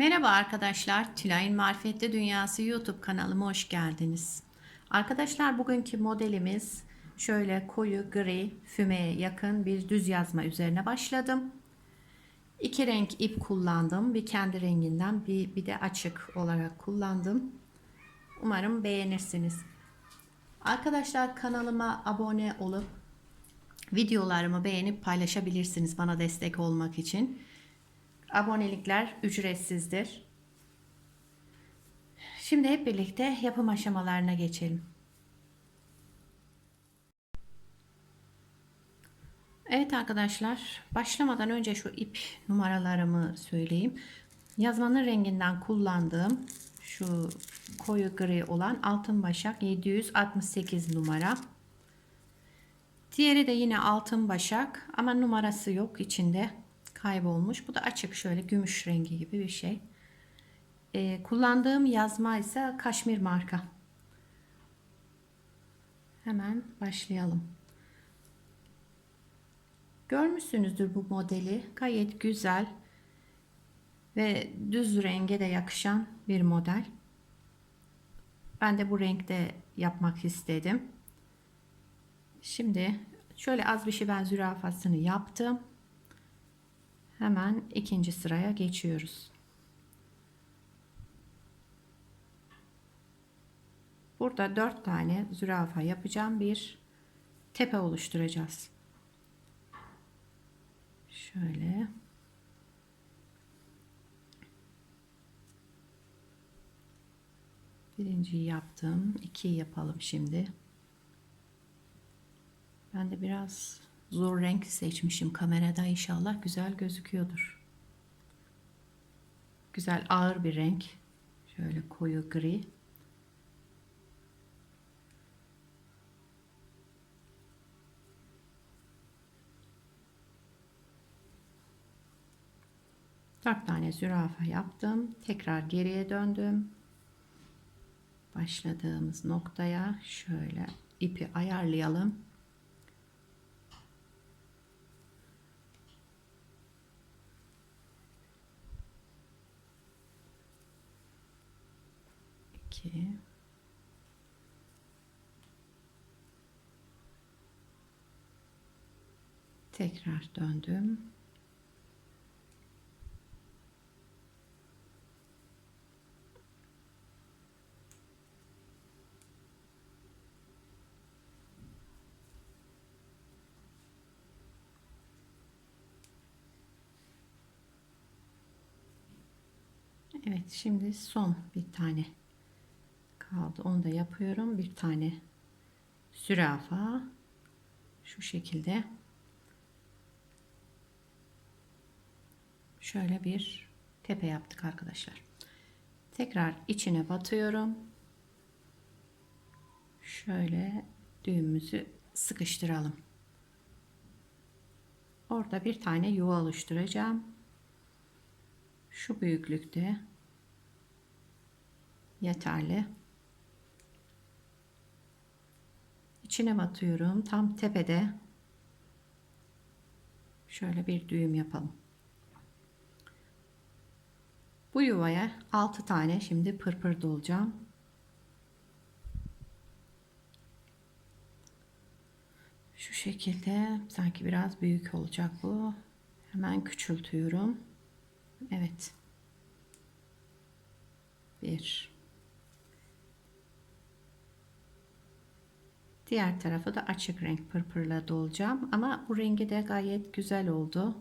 Merhaba arkadaşlar, Tülay'ın Marifetli Dünyası YouTube kanalıma hoş geldiniz. Arkadaşlar bugünkü modelimiz şöyle koyu gri fümeye yakın bir düz yazma üzerine başladım. İki renk ip kullandım. Bir kendi renginden bir, bir de açık olarak kullandım. Umarım beğenirsiniz. Arkadaşlar kanalıma abone olup videolarımı beğenip paylaşabilirsiniz bana destek olmak için. Abonelikler ücretsizdir. Şimdi hep birlikte yapım aşamalarına geçelim. Evet arkadaşlar, başlamadan önce şu ip numaralarımı söyleyeyim. Yazmanın renginden kullandığım şu koyu gri olan altın başak 768 numara. Diğeri de yine altın başak ama numarası yok içinde kaybolmuş. Bu da açık şöyle gümüş rengi gibi bir şey. Ee, kullandığım yazma ise kaşmir marka. Hemen başlayalım. Görmüşsünüzdür bu modeli. Gayet güzel ve düz renge de yakışan bir model. Ben de bu renkte yapmak istedim. Şimdi şöyle az bir şey ben zürafasını yaptım. Hemen ikinci sıraya geçiyoruz. Burada dört tane zürafa yapacağım. Bir tepe oluşturacağız. Şöyle. Birinciyi yaptım. İkiyi yapalım şimdi. Ben de biraz zor renk seçmişim kamerada inşallah güzel gözüküyordur. Güzel ağır bir renk. Şöyle koyu gri. Dört tane zürafa yaptım. Tekrar geriye döndüm. Başladığımız noktaya şöyle ipi ayarlayalım. İki tekrar döndüm. Evet şimdi son bir tane kaldı. Onu da yapıyorum. Bir tane zürafa şu şekilde şöyle bir tepe yaptık arkadaşlar. Tekrar içine batıyorum. Şöyle düğümümüzü sıkıştıralım. Orada bir tane yuva oluşturacağım. Şu büyüklükte yeterli. İçine batıyorum. Tam tepede şöyle bir düğüm yapalım. Bu yuvaya 6 tane şimdi pırpır dolacağım. Şu şekilde sanki biraz büyük olacak bu. Hemen küçültüyorum. Evet. Bir. Diğer tarafı da açık renk pırpırla dolacağım. Ama bu rengi de gayet güzel oldu.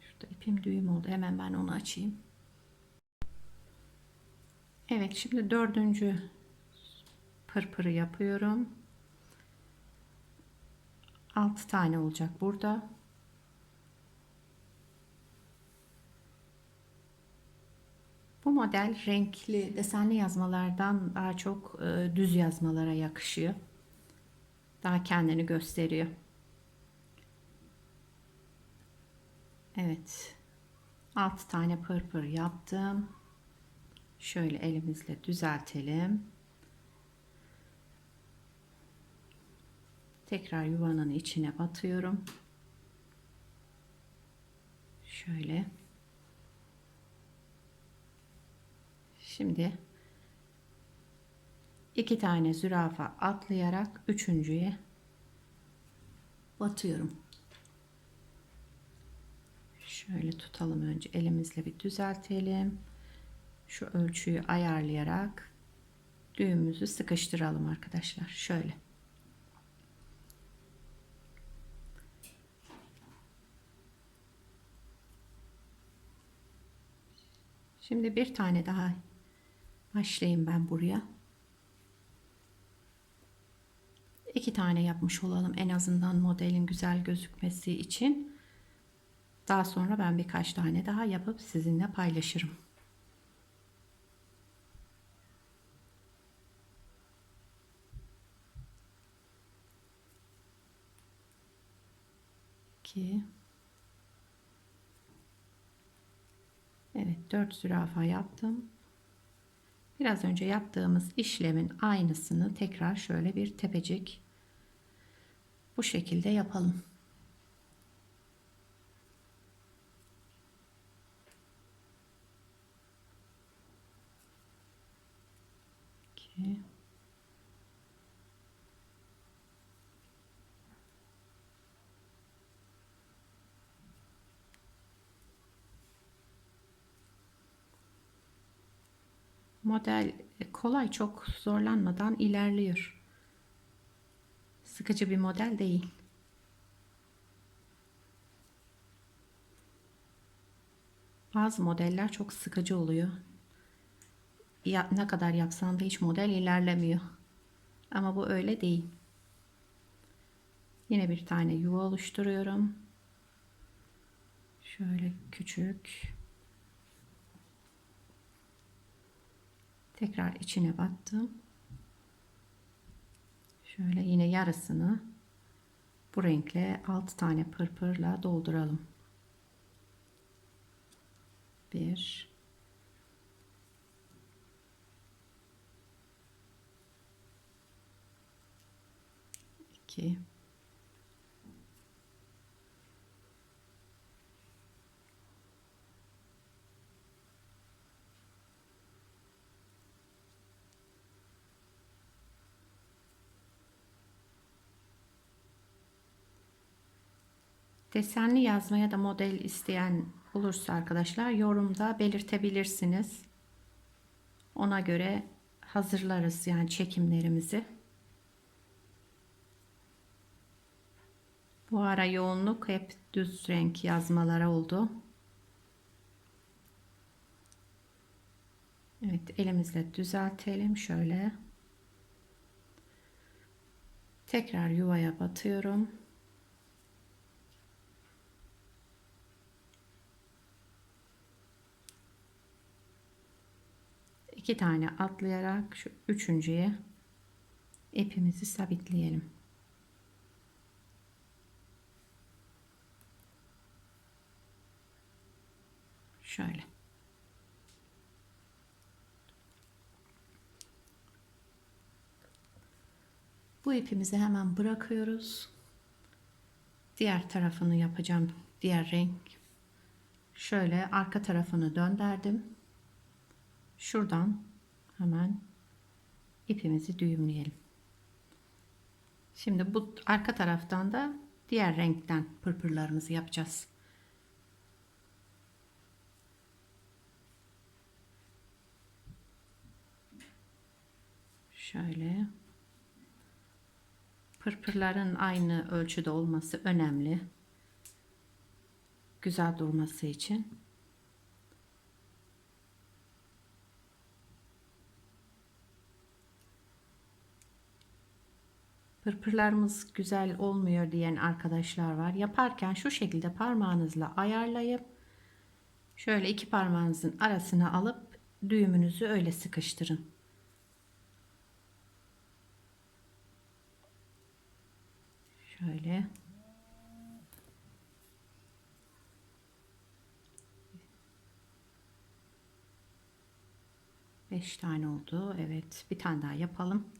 Şurada ipim düğüm oldu. Hemen ben onu açayım. Evet şimdi dördüncü pırpırı yapıyorum. 6 tane olacak burada. Bu model renkli desenli yazmalardan daha çok e, düz yazmalara yakışıyor. Daha kendini gösteriyor. Evet. 6 tane pırpır yaptım. Şöyle elimizle düzeltelim. Tekrar yuvanın içine batıyorum. Şöyle. Şimdi iki tane zürafa atlayarak üçüncüye batıyorum. Şöyle tutalım önce elimizle bir düzeltelim. Şu ölçüyü ayarlayarak düğümümüzü sıkıştıralım arkadaşlar. Şöyle. Şimdi bir tane daha başlayayım ben buraya. İki tane yapmış olalım en azından modelin güzel gözükmesi için. Daha sonra ben birkaç tane daha yapıp sizinle paylaşırım. İki. Evet 4 zürafa yaptım. Biraz önce yaptığımız işlemin aynısını tekrar şöyle bir tepecik bu şekilde yapalım. İki. Model kolay çok zorlanmadan ilerliyor. Sıkıcı bir model değil. Bazı modeller çok sıkıcı oluyor. Ya, ne kadar yapsan da hiç model ilerlemiyor. Ama bu öyle değil. Yine bir tane yuva oluşturuyorum. Şöyle küçük. Tekrar içine battım. Şöyle yine yarısını bu renkle 6 tane pırpırla dolduralım. 1 2 Desenli yazmaya da model isteyen olursa arkadaşlar yorumda belirtebilirsiniz. Ona göre hazırlarız yani çekimlerimizi. Bu ara yoğunluk hep düz renk yazmalara oldu. Evet elimizle düzeltelim şöyle. Tekrar yuvaya batıyorum. İki tane atlayarak şu üçüncüye ipimizi sabitleyelim. Şöyle. Bu ipimizi hemen bırakıyoruz. Diğer tarafını yapacağım. Diğer renk. Şöyle arka tarafını döndürdüm şuradan hemen ipimizi düğümleyelim. Şimdi bu arka taraftan da diğer renkten pırpırlarımızı yapacağız. Şöyle pırpırların aynı ölçüde olması önemli. Güzel durması için. Pırpırlarımız güzel olmuyor diyen arkadaşlar var. Yaparken şu şekilde parmağınızla ayarlayıp şöyle iki parmağınızın arasına alıp düğümünüzü öyle sıkıştırın. Şöyle. Beş tane oldu. Evet. Bir tane daha yapalım.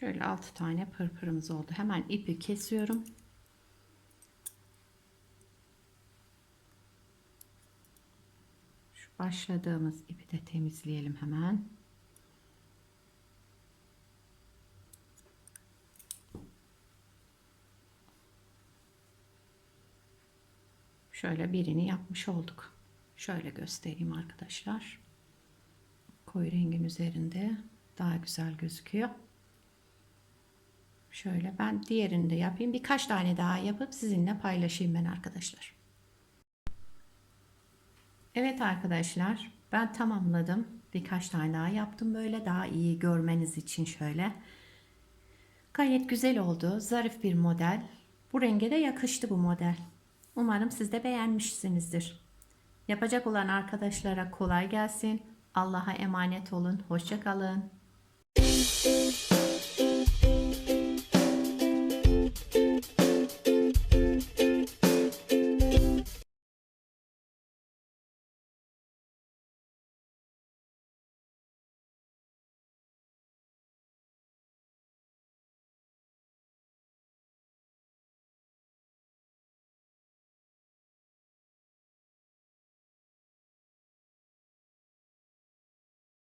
Şöyle 6 tane pırpırımız oldu. Hemen ipi kesiyorum. Şu başladığımız ipi de temizleyelim hemen. Şöyle birini yapmış olduk. Şöyle göstereyim arkadaşlar. Koyu rengin üzerinde daha güzel gözüküyor. Şöyle ben diğerini de yapayım. Birkaç tane daha yapıp sizinle paylaşayım ben arkadaşlar. Evet arkadaşlar ben tamamladım. Birkaç tane daha yaptım böyle daha iyi görmeniz için şöyle. Gayet güzel oldu. Zarif bir model. Bu renge de yakıştı bu model. Umarım siz de beğenmişsinizdir. Yapacak olan arkadaşlara kolay gelsin. Allah'a emanet olun. Hoşça kalın.